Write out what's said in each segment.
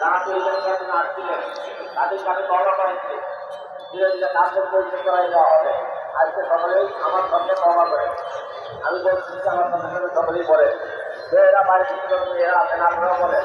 তারা তো এই যখন আসছিলেন তাদেরকে আমি তবা করাইছি ধীরে ধীরে কাজের পরিচয় করাই দেওয়া হবে আজকে সকলেই আমার সঙ্গে তবা করে আমি বলছি যে আমার সঙ্গে সকলেই বলে মেয়েরা বাইরে থেকে যখন মেয়েরা আছেন আপনারা বলেন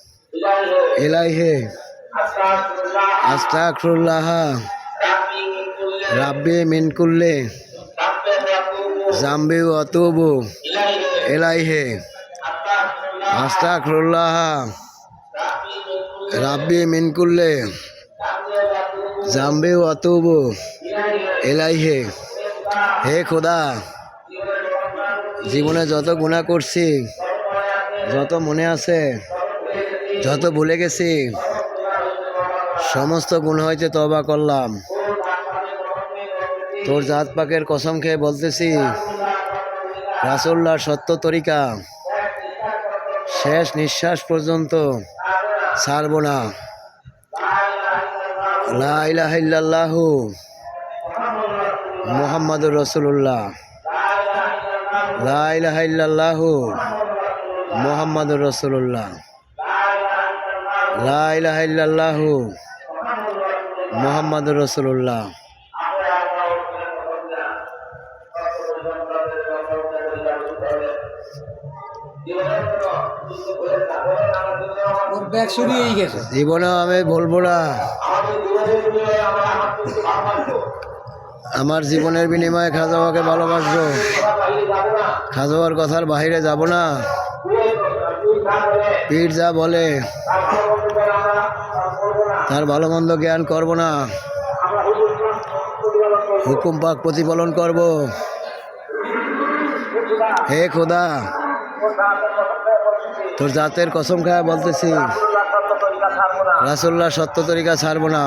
এলাইহে আস্তাকুল্লাহ রাব্বে মিনকুল্লে জাম্বি অতুবু এলাইহে আস্তাকুল্লাহ রাব্বে মিনকুল্লে জাম্বি অতুবু এলাইহে হে খোদা, জীবনে যত গুণা করছি, যত মনে আছে যত ভুলে গেছি, সমস্ত গুণ হইতে তবা করলাম। তোর জাত পাকের কসম খেয়ে বলতেছি রাসুল্লাহর সত্য তরিকা, শেষ নিঃশ্বাস পর্যন্ত ছাড়ব না। লা ইলাহা ইল্লাল্লাহু মুহাম্মাদুর রাসূলুল্লাহ। লা ইলাহা ইল্লাল্লাহু মুহাম্মাদুর রাসূলুল্লাহ। লা ইলাহা ইল্লাল্লাহু মুহাম্মাদুর রাসূলুল্লাহ। ওর ব্যাগ শুরু হয়ে গেছে। জীবনেও আমি বলব না। আমার জীবনের বিনিময়ে খাজাওয়াকে ভালোবাসবো। খাজাওয়ার কথার বাইরে যাব না। পীর যা বলে, তার ভালো মন্দ জ্ঞান করব না। হুকুম পাক প্রতিপালন করব। হে খোদা, তোর জাতের কসম খায় বলতেছি রাসুল্লাহ সত্য তরিকা ছাড়বো না।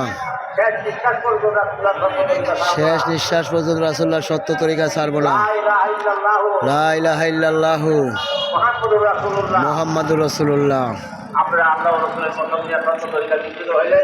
শেষ নিঃশ্বাস পর্যন্ত রাসুল্লাহ সত্য তরিকা ছাড়বো না। লা ইলাহা ইল্লাল্লাহু। মুহাম্মাদুর রসুল্লাহ আমরা আল্লাহ রসুলের প্রথম নিয়ে আপনার তরিকা বিকৃত হইলে